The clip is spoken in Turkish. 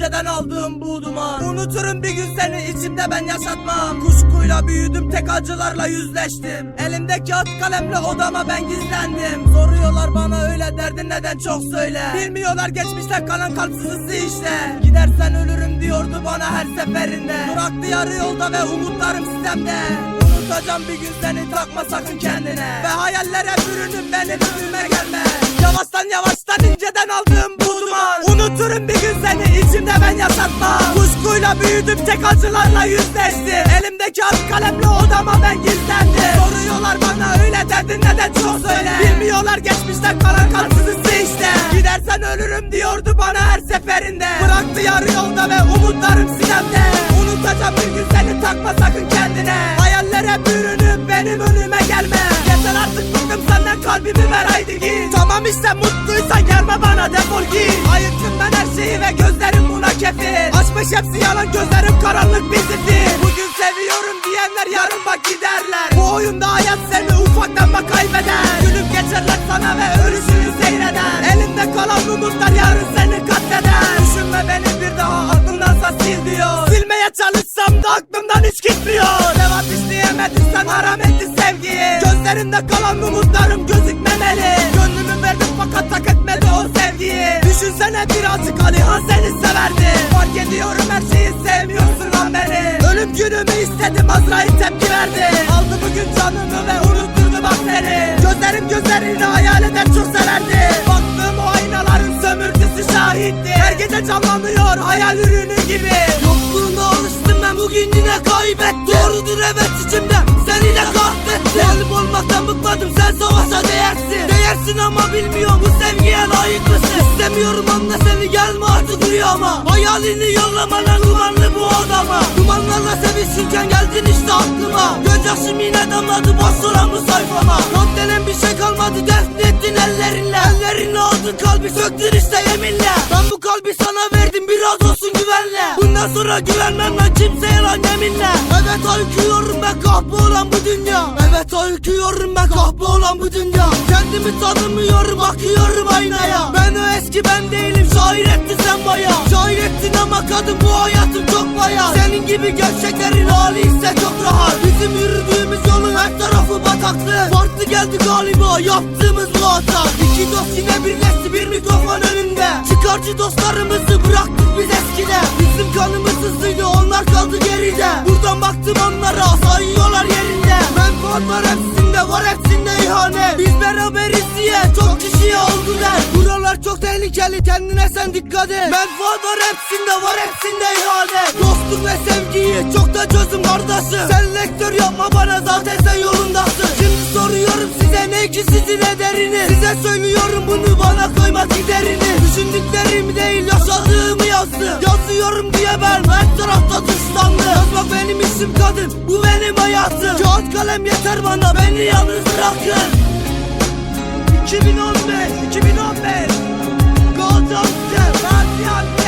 inceden aldığım bu duman. Unuturum bir gün seni içimde ben yaşatmam. Kuşkuyla büyüdüm tek acılarla yüzleştim. Elimde kağıt kalemle odama ben gizlendim. Soruyorlar bana öyle derdin neden çok söyle. Bilmiyorlar geçmişte kalan kalpsızlısı işte Gidersen ölürüm diyordu bana her seferinde. Bıraktı yarı yolda ve umutlarım sistemde. Unutacağım bir gün seni takma sakın kendine. Ve hayallere bürünüp benim önüme gelme Yavaştan yavaştan inceden aldığım bu duman. Unuturum bir gün seni içimde ben yaşatmam. Kuşkuyla büyüdüm tek acılarla yüzleştim. Elimde kağıt kalemle odama ben gizlendim. Soruyorlar bana öyle derdin neden çok söyle. Bilmiyorlar geçmişte kalan kalpsızlısı işte Gidersen ölürüm diyordu bana her seferinde. Bıraktı yarı yolda ve umutlarım sinemde. Unutacağım bir gün seni takma sakın kendine. Hayallere bürünüp benim önüme gelme. Yeter artık bıktım senden kalbimi ver işte mutluysan gelme bana defol git. Ayıttım ben her şeyi ve gözlerim buna kefil. Açmış hepsi yalan gözlerim karanlık bir zifir Bugün seviyorum diyenler yarın bak giderler. Bu oyunda hayat seni ufaktan bak kaybeder. Gülüp geçerler sana ve ölüşünü seyreder. Elinde kalan umutlar yarın seni katleder. Düşünme beni bir daha aklımdansa sil diyor. Silmeye çalışsam da aklımdan hiç gitmiyor. Cevap isteyemedin sen haram etti sevgiyi. Gözlerinde kalan umutlarım gözükmemeli. Gönlümü fakat tak etmedi o sevgiyi. Düşünsene birazcık Alihan seni severdi. Fark ediyorum her şeyi sevmiyorsun lan beni. Ölüm günümü istedim Azrail tepki verdi. Aldı bugün canımı ve unutturdu bak seni. Gözlerim gözlerini hayal eder çok severdi. Baktığım o aynaların sömürtüsü şahitti. Her gece canlanıyor hayal ürünü gibi. Yokluğuna alıştım ben bugün yine kaybettim. Doğrudur evet içimde seni de kahrettim Zalim olmaktan bıkmadım sen savaşa değersin. Değersin ama bilmiyorum bu sevgiye layık mısın İstemiyorum anla seni gelme artık rüyama Hayalini yollamadan dumanlı bu odama. Dumanlarla sevişirken geldin işte aklıma. Gözyaşım yine damladı boş soran bu sayfama. Not denen bir şey kalmadı defnettin ellerinle. Ellerinle aldın kalbi söktün işte yeminle. Ben bu kalbi güvenle. Bundan sonra güvenmem ben kimseye lan yeminle. Evet öyküyorum ben kahpe olan bu dünya. Evet öyküyorum ben kahpe olan bu dünya. Kendimi tanımıyorum bakıyorum aynaya. Ben o eski ben değilim şair ettin sen baya Şair ettin ama kadın bu hayatım çok baya Senin gibi gerçeklerin hali ise çok rahat. Bizim yürüdüğümüz yolun her tarafı bataklık. Farklı geldi galiba yaptığımız bu hata İki dost yine birleşti bir mikrofon önünde. Çıkarcı dostlarımızı var hepsinde var hepsinde ihanet Biz beraberiz diye çok kişiye oldu der. Buralar çok tehlikeli kendine sen dikkat et. Menfaat var hepsinde var hepsinde ihanet Dostluk ve sevgiyi çok da çözüm kardeşim. Sen lektör yapma bana zaten sen yolundasın. Şimdi soruyorum size ne ki sizin ederiniz? Size söylüyorum bunu bana koyma giderini Düşündüklerimi değil yaşadığımı yazdım Yazıyorum diye ben her tarafta dışlandım Yazmak benim işim kadın bu benim hayatım. Kağıt kalem yeter bana beni yalnız bırakın. 2015 2015 Gaziantep Gaziantep Stüdyo